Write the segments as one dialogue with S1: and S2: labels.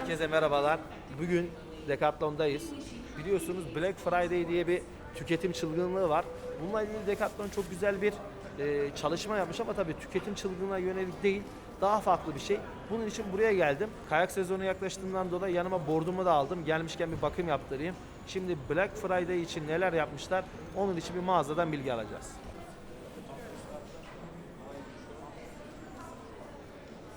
S1: Herkese merhabalar. Bugün Decathlon'dayız. Biliyorsunuz Black Friday diye bir tüketim çılgınlığı var. Bununla ilgili Decathlon çok güzel bir e, çalışma yapmış ama tabii tüketim çılgınlığına yönelik değil. Daha farklı bir şey. Bunun için buraya geldim. Kayak sezonu yaklaştığından dolayı yanıma bordumu da aldım. Gelmişken bir bakım yaptırayım. Şimdi Black Friday için neler yapmışlar? Onun için bir mağazadan bilgi alacağız.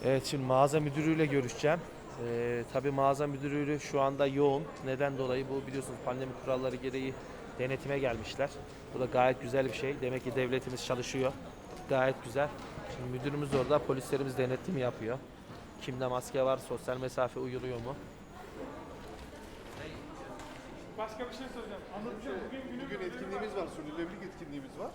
S1: Evet şimdi mağaza müdürüyle görüşeceğim. Ee, tabii mağaza müdürüyle şu anda yoğun. Neden dolayı? Bu biliyorsunuz pandemi kuralları gereği denetime gelmişler. Bu da gayet güzel bir şey. Demek ki devletimiz çalışıyor. Gayet güzel. Şimdi müdürümüz orada, polislerimiz denetim yapıyor. Kimde maske var, sosyal mesafe uyuluyor mu?
S2: Başka bir şey söyleyeceğim. Anlatacağım. Bugün günü
S3: Bugün etkinliğimiz var, sürdürülebilirlik etkinliğimiz var.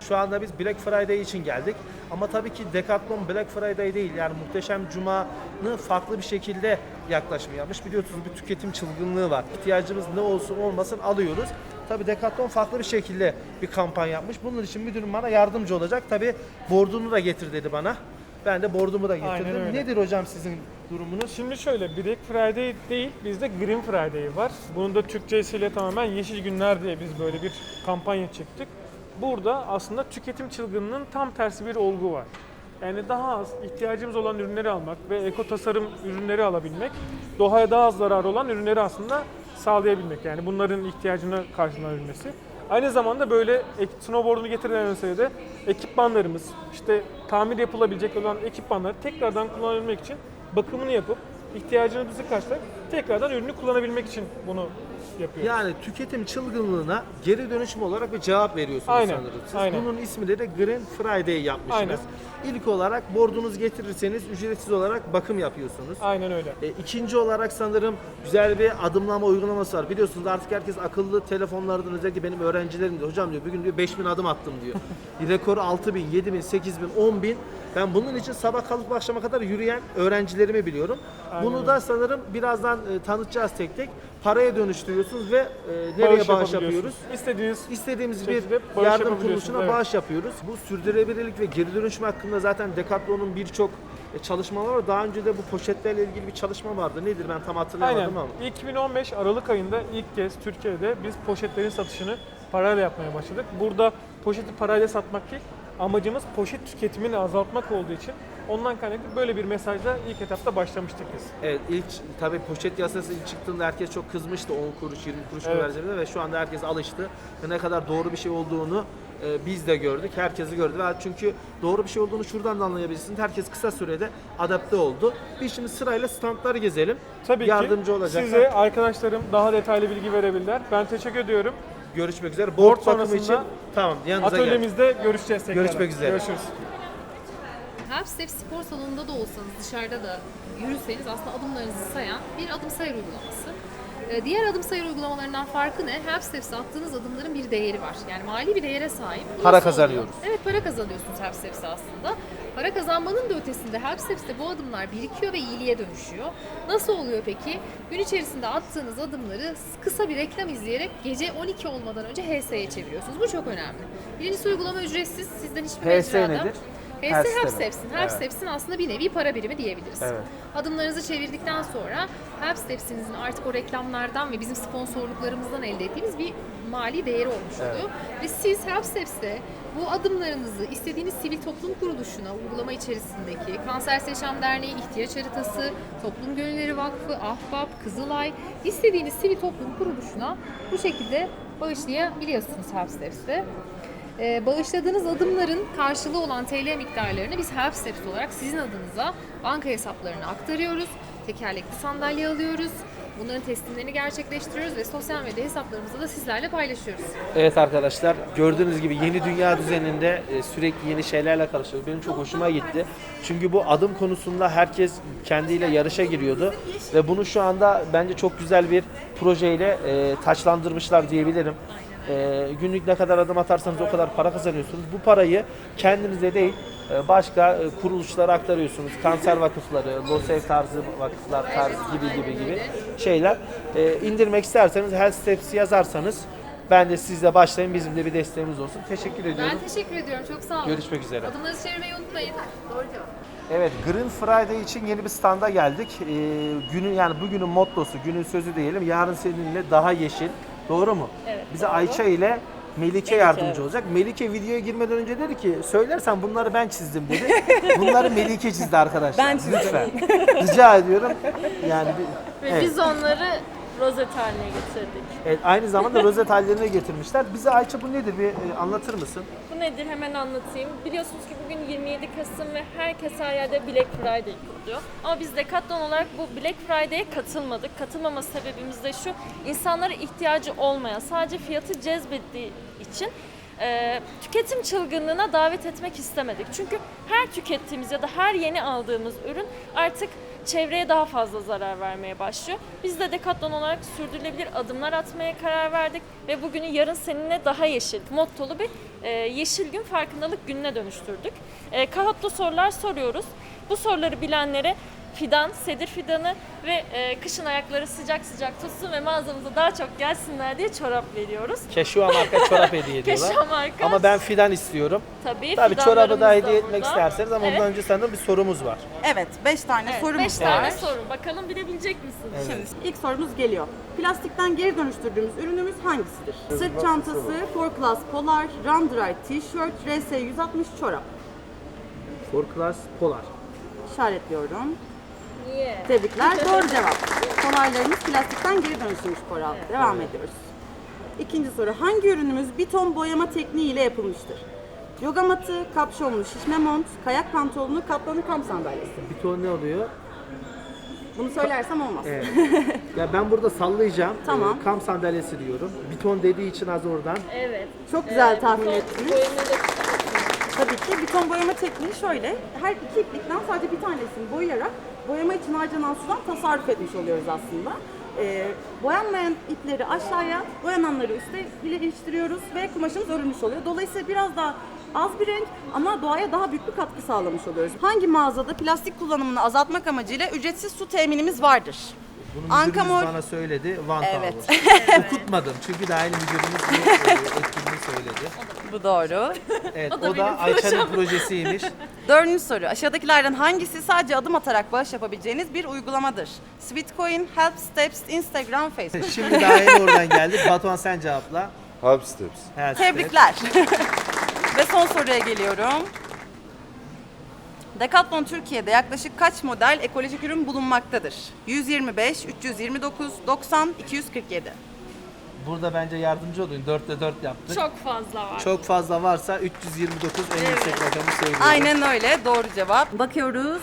S1: Şu anda biz Black Friday için geldik. Ama tabii ki Decathlon Black Friday değil. Yani Muhteşem Cuma'nı farklı bir şekilde yaklaşım yapmış. Biliyorsunuz bir tüketim çılgınlığı var. İhtiyacımız ne olsun olmasın alıyoruz. Tabii Decathlon farklı bir şekilde bir kampanya yapmış. Bunun için müdürüm bana yardımcı olacak. Tabii bordunu da getir dedi bana. Ben de bordumu da getirdim. Nedir hocam sizin durumunuz?
S2: Şimdi şöyle Black Friday değil bizde Green Friday var. Bunun da Türkçesiyle tamamen Yeşil Günler diye biz böyle bir kampanya çıktık. Burada aslında tüketim çılgınlığının tam tersi bir olgu var. Yani daha az ihtiyacımız olan ürünleri almak ve eko tasarım ürünleri alabilmek, doğaya daha az zararı olan ürünleri aslında sağlayabilmek. Yani bunların ihtiyacını karşılayabilmesi. Aynı zamanda böyle snowboard'unu getirdiğin de ekipmanlarımız, işte tamir yapılabilecek olan ekipmanları tekrardan kullanabilmek için bakımını yapıp ihtiyacınızı karşılayıp tekrardan ürünü kullanabilmek için bunu yapıyoruz.
S1: Yani tüketim çılgınlığına geri dönüşüm olarak bir cevap veriyorsunuz
S2: Aynen,
S1: sanırım. Siz
S2: aynen.
S1: bunun ismi de Green Friday yapmışsınız. İlk olarak bordunuz getirirseniz ücretsiz olarak bakım yapıyorsunuz.
S2: Aynen öyle.
S1: E, ikinci olarak sanırım güzel bir adımlama uygulaması var. Biliyorsunuz artık herkes akıllı telefonlardan özellikle benim öğrencilerim de hocam diyor bugün diyor 5000 adım attım diyor. Rekoru 6000, 7000, 8000, 10000. Ben bunun için sabah kalıp akşama kadar yürüyen öğrencilerimi biliyorum.
S2: Aynen
S1: Bunu da sanırım birazdan e, tanıtacağız tek tek. Paraya dönüştürüyorsunuz ve e, nereye bağış
S2: yapabiliyorsunuz.
S1: yapıyoruz?
S2: İstediğiniz
S1: İstediğimiz bir
S2: bağış
S1: yardım kuruluşuna
S2: evet.
S1: bağış yapıyoruz. Bu sürdürülebilirlik ve geri dönüşüm hakkında zaten Decathlon'un birçok e, çalışmaları var. Daha önce de bu poşetlerle ilgili bir çalışma vardı. Nedir ben tam hatırlayamadım
S2: Aynen.
S1: ama.
S2: 2015 Aralık ayında ilk kez Türkiye'de biz poşetlerin satışını parayla yapmaya başladık. Burada poşeti parayla satmak değil, amacımız poşet tüketimini azaltmak olduğu için ondan kaynaklı böyle bir mesajla ilk etapta başlamıştık biz.
S1: Evet ilk tabii poşet yasası ilk çıktığında herkes çok kızmıştı 10 kuruş 20 kuruş
S2: Evet.
S1: ve şu anda herkes alıştı ve ne kadar doğru bir şey olduğunu e, biz de gördük. Herkesi gördü. Ve çünkü doğru bir şey olduğunu şuradan da anlayabilirsiniz. Herkes kısa sürede adapte oldu. Biz şimdi sırayla standları gezelim.
S2: Tabii
S1: Yardımcı
S2: ki
S1: olacaklar.
S2: size arkadaşlarım daha detaylı bilgi verebilirler. Ben teşekkür ediyorum.
S1: Görüşmek üzere.
S2: Board
S1: Board bakımı için tamam yanınıza gel.
S2: Atölyemizde görüşeceğiz tekrar.
S1: Görüşmek üzere.
S2: Görüşürüz.
S4: Helpstep spor salonunda da olsanız, dışarıda da yürüseniz aslında adımlarınızı sayan bir adım sayır uygulaması. Ee, Diğer adım sayır uygulamalarından farkı ne? Helpsteps'e attığınız adımların bir değeri var. Yani mali bir değere sahip.
S1: Para kazanıyoruz.
S4: Evet para kazanıyorsunuz Helpsteps'e aslında. Para kazanmanın da ötesinde Helpsteps'te bu adımlar birikiyor ve iyiliğe dönüşüyor. Nasıl oluyor peki? Gün içerisinde attığınız adımları kısa bir reklam izleyerek gece 12 olmadan önce HS'ye çeviriyorsunuz. Bu çok önemli. Birincisi uygulama ücretsiz. Sizden hiçbir
S1: HS
S4: mecrada-
S1: nedir?
S4: Helpsteps'in.
S1: Evet.
S4: Helpsteps'in aslında bir nevi para birimi diyebiliriz.
S1: Evet.
S4: Adımlarınızı çevirdikten sonra Helpsteps'inizin artık o reklamlardan ve bizim sponsorluklarımızdan elde ettiğimiz bir mali değeri olmuş oluyor. Ve siz Helpsteps'te bu adımlarınızı istediğiniz sivil toplum kuruluşuna, uygulama içerisindeki Kanser Yaşam Derneği, İhtiyaç Haritası, Toplum Gönülleri Vakfı, Ahbap, Kızılay, istediğiniz sivil toplum kuruluşuna bu şekilde bağışlayabiliyorsunuz Helpsteps'te. Ee, bağışladığınız adımların karşılığı olan TL miktarlarını biz Help Steps olarak sizin adınıza banka hesaplarına aktarıyoruz. Tekerlekli sandalye alıyoruz. Bunların teslimlerini gerçekleştiriyoruz ve sosyal medya hesaplarımızda da sizlerle paylaşıyoruz.
S1: Evet arkadaşlar gördüğünüz gibi yeni dünya düzeninde e, sürekli yeni şeylerle karışıyoruz. Benim çok hoşuma gitti. Çünkü bu adım konusunda herkes kendiyle yarışa giriyordu. Ve bunu şu anda bence çok güzel bir projeyle e, taçlandırmışlar diyebilirim. E, günlük ne kadar adım atarsanız o kadar para kazanıyorsunuz. Bu parayı kendinize değil e, başka e, kuruluşlara aktarıyorsunuz. Kanser vakıfları, LOSEV tarzı vakıflar tarzı gibi gibi gibi şeyler. E, indirmek isterseniz Health Steps yazarsanız ben de sizle başlayın. Bizim de bir desteğimiz olsun. Teşekkür ediyorum.
S4: Ben teşekkür ediyorum. Çok sağ olun.
S1: Görüşmek üzere.
S4: Adımları çevirmeyi unutmayın. Doğru cevap.
S1: Evet, Green Friday için yeni bir standa geldik. Ee, günün yani bugünün mottosu, günün sözü diyelim. Yarın seninle daha yeşil. Doğru mu?
S5: Evet,
S1: Bize
S5: doğru.
S1: Ayça ile Melike,
S5: Melike,
S1: yardımcı
S5: evet.
S1: olacak. Melike videoya girmeden önce dedi ki söylersen bunları ben çizdim dedi. Bunları Melike çizdi arkadaşlar.
S5: Ben çizdim.
S1: Lütfen. Rica ediyorum. Yani bir,
S5: Ve
S1: evet.
S5: biz onları rozet haline getirdik.
S1: Evet, aynı zamanda rozet hallerine getirmişler. Bize Ayça bu nedir bir e, anlatır mısın?
S5: Bu nedir hemen anlatayım. Biliyorsunuz ki bugün 27 Kasım ve herkes her yerde Black Friday kutluyor. Ama biz Decathlon olarak bu Black Friday'e katılmadık. Katılmama sebebimiz de şu, insanlara ihtiyacı olmayan, sadece fiyatı cezbettiği için e, tüketim çılgınlığına davet etmek istemedik. Çünkü her tükettiğimiz ya da her yeni aldığımız ürün artık çevreye daha fazla zarar vermeye başlıyor. Biz de Decathlon olarak sürdürülebilir adımlar atmaya karar verdik ve bugünü yarın seninle daha yeşil, mottolu bir e, yeşil gün farkındalık gününe dönüştürdük. E, kahatlı sorular soruyoruz. Bu soruları bilenlere fidan, sedir fidanı ve e, kışın ayakları sıcak sıcak tutsun ve mağazamıza daha çok gelsinler diye çorap veriyoruz.
S1: Keşua marka çorap hediye ediyorlar.
S5: Keşan marka.
S1: Ama ben fidan istiyorum.
S5: tabii,
S1: Tabii çorabı da hediye etmek
S5: burada.
S1: isterseniz ama
S5: Evet.
S1: ondan önce senden bir sorumuz var.
S6: Evet, 5 tane
S5: Evet,
S6: sorumuz
S5: beş
S6: var.
S5: tane soru. Bakalım bilebilecek misiniz?
S6: Şimdi ilk sorumuz geliyor. Plastikten geri dönüştürdüğümüz ürünümüz hangisidir? Sırt çantası, Four Class Polar, Run Dry T-shirt, RS160 çorap.
S1: For Class Polar.
S6: İşaretliyorum.
S5: Niye?
S6: Tebrikler. Doğru cevap. Polarlarımız plastikten geri dönüştürmüş Polar. Devam ediyoruz. İkinci soru. Hangi ürünümüz bir ton boyama tekniği ile yapılmıştır? Yoga matı, kapşonlu şişme mont, kayak pantolonu, katlanır kamp sandalyesi.
S1: Bir ton ne oluyor?
S6: Bunu söylersem olmaz.
S1: Evet. ya ben burada sallayacağım.
S6: Tamam.
S1: Ee, kamp sandalyesi diyorum. Bir ton dediği için az oradan.
S5: Evet.
S6: Çok güzel
S5: Ee,
S6: tahmin
S5: son
S6: ettiniz.
S5: boyunu da-
S6: Tabii ki bir ton boyama tekniği şöyle. Her iki iplikten sadece bir tanesini boyayarak boyama için harcanan sudan tasarruf etmiş oluyoruz aslında. Ee, boyanmayan ipleri aşağıya, boyananları üste birleştiriyoruz ve kumaşımız örülmüş oluyor. Dolayısıyla biraz daha az bir renk ama doğaya daha büyük bir katkı sağlamış oluyoruz. Hangi mağazada plastik kullanımını azaltmak amacıyla ücretsiz su teminimiz vardır?
S1: Bunu
S6: Anka
S1: müdürümüz
S6: Mor-
S1: bana söyledi. Van
S6: Evet.
S1: Okutmadım. Çünkü de aynı müdürümüz bu e, etkinliği söyledi.
S6: Bu doğru.
S1: Evet,
S5: O
S1: o
S5: da
S1: Ayça'nın projesiymiş.
S6: Dördüncü soru. Aşağıdakilerden hangisi sadece adım atarak bağış yapabileceğiniz bir uygulamadır? Sweetcoin, Help Steps, Instagram, Facebook.
S1: Şimdi daha yeni oradan geldik. Batuhan sen cevapla.
S3: Help Steps.
S6: Tebrikler. Ve son soruya geliyorum. Decathlon Türkiye'de yaklaşık kaç model ekolojik ürün bulunmaktadır? 125, 329, 90, 247.
S1: Burada bence yardımcı olun. 4'te 4 yaptık. Çok,
S5: Çok fazla var.
S1: fazla varsa 329 en yüksek rakamı söylüyorum.
S6: Aynen öyle. Doğru cevap. Bakıyoruz.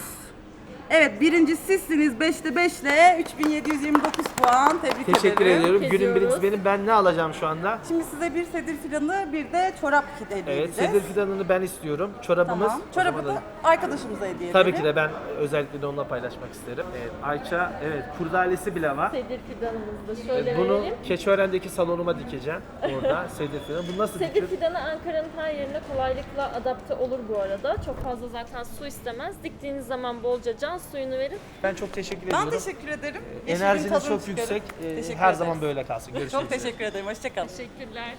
S6: Evet birinci sizsiniz 5'te 5 ile 3729 puan. Tebrik
S1: Teşekkür
S6: ederim.
S1: ediyorum. Günün birincisi benim. Ben ne alacağım şu anda?
S6: Şimdi size bir sedir fidanı bir de çorap hediye
S1: Evet,
S6: edeceğiz.
S1: sedir fidanını ben istiyorum. Çorabımız.
S6: Tamam.
S1: o
S6: Çorabı
S1: zaman
S6: da arkadaşımıza hediye edelim.
S1: Tabii ki de ben özellikle de onunla paylaşmak isterim. Evet, Ayça, evet kurdalesi bile var.
S5: Sedir fidanımızı da şöyle
S1: Bunu
S5: verelim.
S1: Keçiören'deki salonuma dikeceğim. Orada sedir fidanı. Bu nasıl
S5: Sedir
S1: dikilir?
S5: fidanı Ankara'nın her yerine kolaylıkla adapte olur bu arada. Çok fazla zaten su istemez. Diktiğiniz zaman bolca can suyunu verin.
S1: Ben çok teşekkür
S6: Ben
S1: ediyorum.
S6: teşekkür ederim. Yeşilin
S1: Enerjiniz çok
S6: çıkarın.
S1: yüksek. Ee,
S6: Teşekkür
S1: her
S6: ederiz.
S1: zaman böyle kalsın. Görüşmek
S6: Çok
S1: üzere.
S6: teşekkür ederim. Hoşçakalın.
S5: Teşekkürler.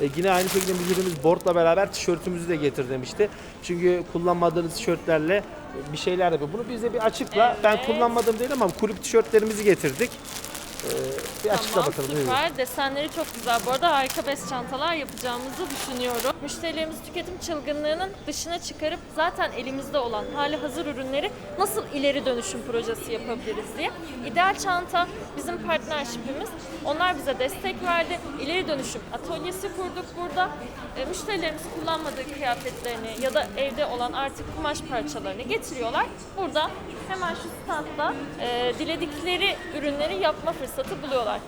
S1: E, yine aynı şekilde müdürümüz boardla beraber tişörtümüzü de getir demişti. Çünkü kullanmadığınız tişörtlerle bir şeyler yapıyor. Bunu bize bir açıkla. Ben
S5: Evet.
S1: kullanmadım değil ama kulüp tişörtlerimizi getirdik. Bir açıkla
S5: Tamam
S1: bakalım. buyurun.
S5: süper. Desenleri çok güzel. Bu arada harika bez çantalar yapacağımızı düşünüyorum. Müşterilerimiz tüketim çılgınlığının dışına çıkarıp zaten elimizde olan hali hazır ürünleri nasıl ileri dönüşüm projesi yapabiliriz diye. İdeal Çanta bizim partnershipimiz. Onlar bize destek verdi. İleri dönüşüm atölyesi kurduk burada. E, müşterilerimiz kullanmadığı kıyafetlerini ya da evde olan artık kumaş parçalarını getiriyorlar. Burada hemen şu standda e, diledikleri ürünleri yapma fırsatı buluyorlar.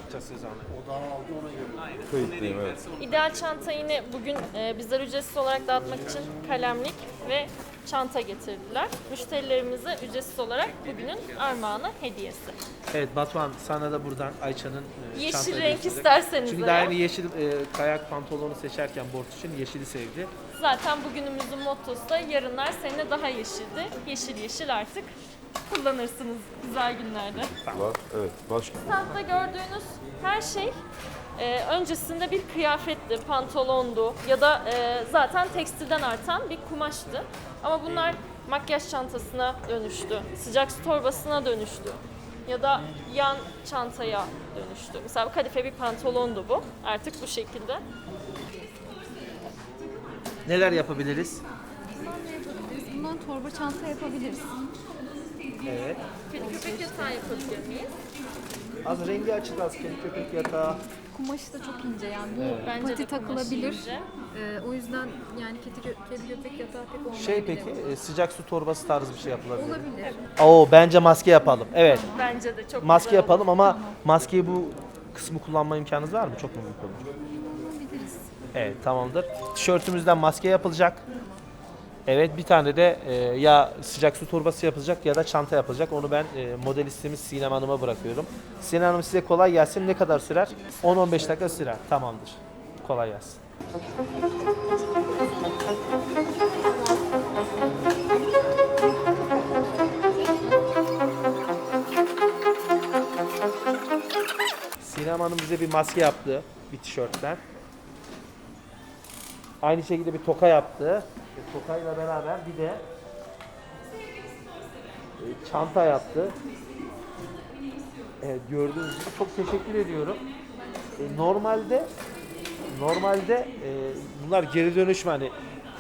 S3: Kayıtlıyım evet.
S5: İdeal çanta yine bugün e, bizler ücretsiz olarak dağıtmak için kalemlik ve çanta getirdiler. Müşterilerimize ücretsiz olarak bugünün armağanı hediyesi.
S1: Evet Batuhan sana da buradan Ayça'nın e,
S5: Yeşil
S1: çantayı
S5: renk
S1: gösterelim.
S5: isterseniz
S1: Çünkü
S5: eğer.
S1: daha yeni yeşil e, kayak pantolonu seçerken board için yeşili sevdi.
S5: Zaten bugünümüzün mottosu da yarınlar seninle daha yeşildi. Yeşil yeşil artık kullanırsınız güzel günlerde.
S3: Var. Evet. Başka.
S5: Standta gördüğünüz her şey e, öncesinde bir kıyafetti, pantolondu ya da e, zaten tekstilden artan bir kumaştı. Ama bunlar makyaj çantasına dönüştü. Sıcak su torbasına dönüştü. Ya da yan çantaya dönüştü. Mesela kadife bir pantolondu bu. Artık bu şekilde.
S1: Neler yapabiliriz?
S4: Bundan ne yapabiliriz? Bundan torba çanta yapabiliriz.
S1: Evet.
S5: Kedi köpek yatağı yapabilir miyiz?
S1: Az rengi açık az kedi köpek yatağı.
S4: Kumaşı da çok ince yani. Bu
S5: Bence
S4: pati
S5: de kumaşı
S4: takılabilir.
S5: ince.
S4: Ee, o yüzden yani kedi, kedi köpek yatağı pek olmayabilir.
S1: Şey peki e, sıcak su torbası tarzı bir şey yapılabilir. mi?
S4: Olabilir.
S1: Oo bence maske yapalım. Evet.
S5: Bence de çok
S1: Maske
S5: güzel olur.
S1: yapalım ama maskeyi bu kısmı kullanma imkanınız var mı? Çok mu büyük olur?
S4: Olabiliriz.
S1: Evet tamamdır. Tişörtümüzden maske yapılacak. Evet bir tane de e, ya sıcak su torbası yapılacak ya da çanta yapılacak. Onu ben e, modelistimiz Sinem Hanım'a bırakıyorum. Sinem Hanım size kolay gelsin. Ne kadar sürer? 10-15 dakika sürer. Tamamdır. Kolay gelsin. Sinem Hanım bize bir maske yaptı. Bir tişörtten. Aynı şekilde bir toka yaptı. E, tokayla beraber bir de e, çanta yaptı. Evet gördüğünüz gibi çok teşekkür ediyorum. E, normalde normalde e, bunlar geri dönüşme hani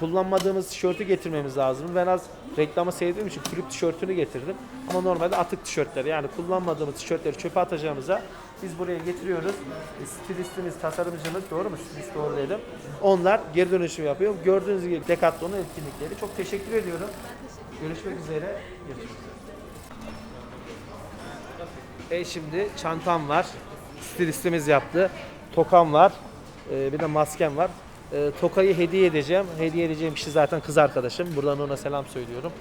S1: kullanmadığımız tişörtü getirmemiz lazım. Ben az reklamı sevdiğim için kulüp tişörtünü getirdim. Ama normalde atık tişörtleri yani kullanmadığımız tişörtleri çöpe atacağımıza biz buraya getiriyoruz. E, stilistimiz, tasarımcımız doğru mu? Stilist doğru dedim. Onlar geri dönüşüm yapıyor. Gördüğünüz gibi Decathlon'un etkinlikleri. Çok teşekkür ediyorum. Görüşmek üzere. E şimdi çantam var. Stilistimiz yaptı. Tokam var. E, bir de maskem var. E, tokayı hediye edeceğim. Hediye edeceğim kişi zaten kız arkadaşım. Buradan ona selam söylüyorum.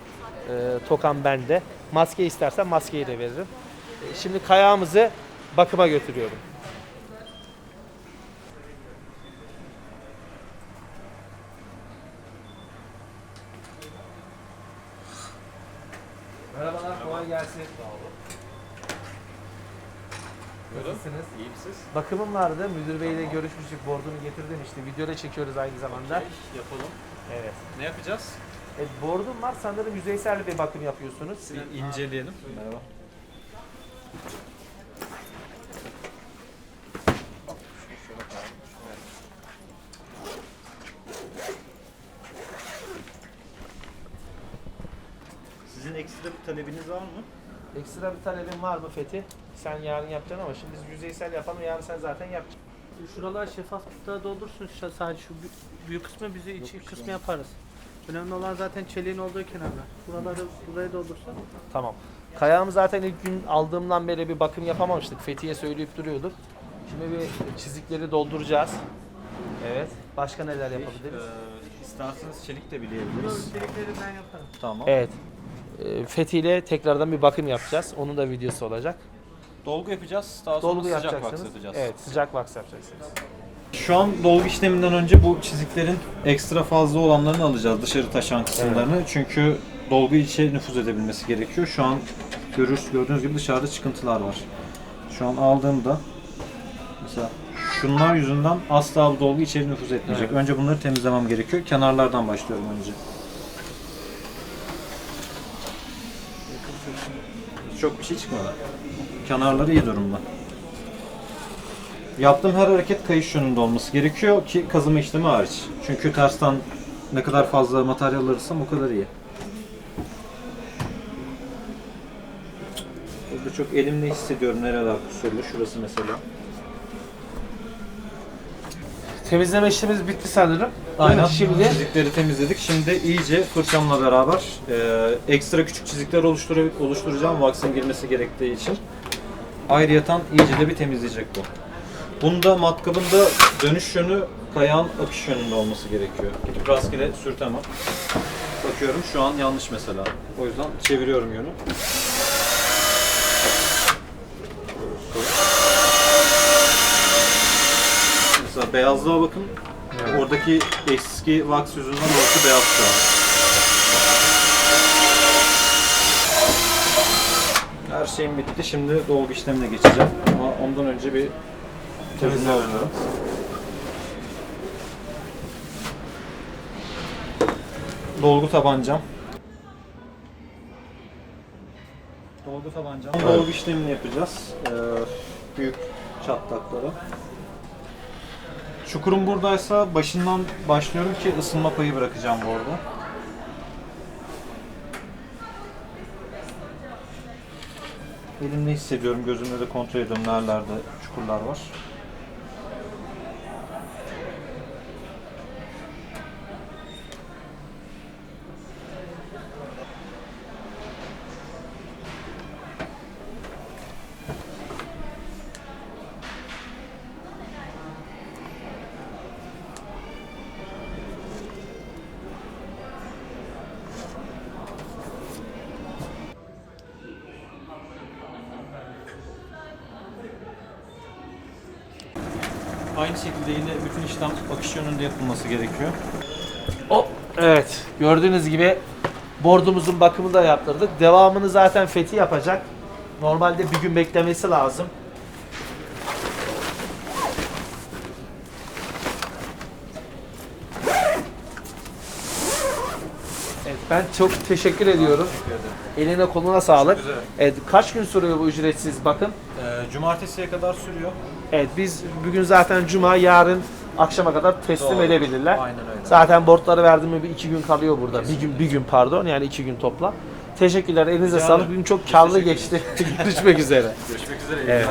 S1: E, tokam bende. Maske istersen maskeyi de veririm. E, şimdi kayağımızı bakıma götürüyorum. Merhabalar, kolay gelsin. Nasılsınız?
S7: İyiyim siz?
S1: Bakımım vardı. Müdür beyle görüşmüştük. Bordunu getirdim işte. Videoda çekiyoruz aynı zamanda.
S7: Yapalım.
S1: Evet.
S7: Ne yapacağız?
S1: E, bordum var. Sanırım yüzeysel bir bakım yapıyorsunuz.
S7: Bir inceleyelim. Merhaba.
S8: Sizin ekstra bir talebiniz var mı?
S1: Ekstra bir talebin var mı Fethi? Sen yarın yapacaksın ama şimdi biz yüzeysel yapalım. Yarın sen zaten yapacaksın.
S9: Şuralar şeffaflıkta doldursun sadece şu bü- büyük kısmı bizi içi kısmı yaparız. Önemli olan zaten çeliğin olduğu kenarlar. Buraları buraya doldursun.
S1: Tamam. Kayağımı zaten ilk gün aldığımdan beri bir bakım yapamamıştık. Fethi'ye söyleyip duruyorduk. Şimdi bir çizikleri dolduracağız. Evet. Başka neler yapabiliriz?
S8: Ee, isterseniz çelik de bileyebiliriz.
S9: çelikleri ben yaparım.
S8: Tamam.
S1: Evet. E, Fethi ile tekrardan bir bakım yapacağız. Onun da videosu olacak.
S8: Dolgu yapacağız. Daha sonra
S1: Dolgu
S8: sıcak wax
S1: yapacaksınız.
S8: yapacağız.
S1: Evet, sıcak wax yapacaksınız.
S8: Şu an dolgu işleminden önce bu çiziklerin ekstra fazla olanlarını alacağız. Dışarı taşan kısımlarını. Çünkü dolgu içe nüfuz edebilmesi gerekiyor. Şu an görür, gördüğünüz gibi dışarıda çıkıntılar var. Şu an aldığımda mesela şunlar yüzünden asla bu dolgu içeri nüfuz etmeyecek. Önce bunları temizlemem gerekiyor. Kenarlardan başlıyorum önce. Çok bir şey çıkmadı. Kenarları iyi durumda. Yaptığım her hareket kayış yönünde olması gerekiyor ki kazıma işlemi hariç. Çünkü tersten ne kadar fazla materyal alırsam o kadar iyi. Burada çok elimle hissediyorum nereler kusurlu. Şurası mesela.
S1: Temizleme işlemimiz bitti sanırım.
S8: Aynen.
S1: Şimdi
S8: çizikleri temizledik. Şimdi iyice fırçamla beraber e, ekstra küçük çizikler oluştur oluşturacağım wax'ın girmesi gerektiği için. Ayrıyeten iyice de bir temizleyecek bu. Bunda matkabın da dönüş yönü kayağın akış yönünde olması gerekiyor. Gidip rastgele sürtemem. Bakıyorum şu an yanlış mesela. O yüzden çeviriyorum yönü. Mesela beyazlığa bakın. Oradaki eski wax yüzünden orası beyaz şu an. Şeyim bitti. Şimdi dolgu işlemine geçeceğim. Ama ondan önce bir temizle alıyorum. Dolgu tabancam. Dolgu tabancam. Dolgu işlemini yapacağız. Ee, büyük çatlakları. Çukurum buradaysa başından başlıyorum ki ısınma payı bırakacağım bu arada. Elimde hissediyorum, gözümle de kontrol ediyorum nerelerde çukurlar var. Aynı şekilde yine bütün işlem akış yönünde yapılması gerekiyor.
S1: Hop. Evet. Gördüğünüz gibi bordumuzun bakımını da yaptırdık. Devamını zaten Fethi yapacak. Normalde bir gün beklemesi lazım. Evet, ben çok teşekkür ediyorum. Eline koluna sağlık.
S8: Güzel.
S1: Evet, kaç gün sürüyor bu ücretsiz bakım?
S8: Ee, cumartesiye kadar sürüyor.
S1: Evet biz bugün zaten cuma yarın akşama kadar teslim
S8: Doğru.
S1: edebilirler.
S8: Aynen öyle.
S1: Zaten bortları verdim mi bir iki gün kalıyor burada. Bir gün bir gün pardon yani iki gün topla. Teşekkürler elinize sağlık.
S8: ederim.
S1: Bugün çok karlı geçti. Görüşmek üzere.
S8: Görüşmek üzere.
S1: Evet.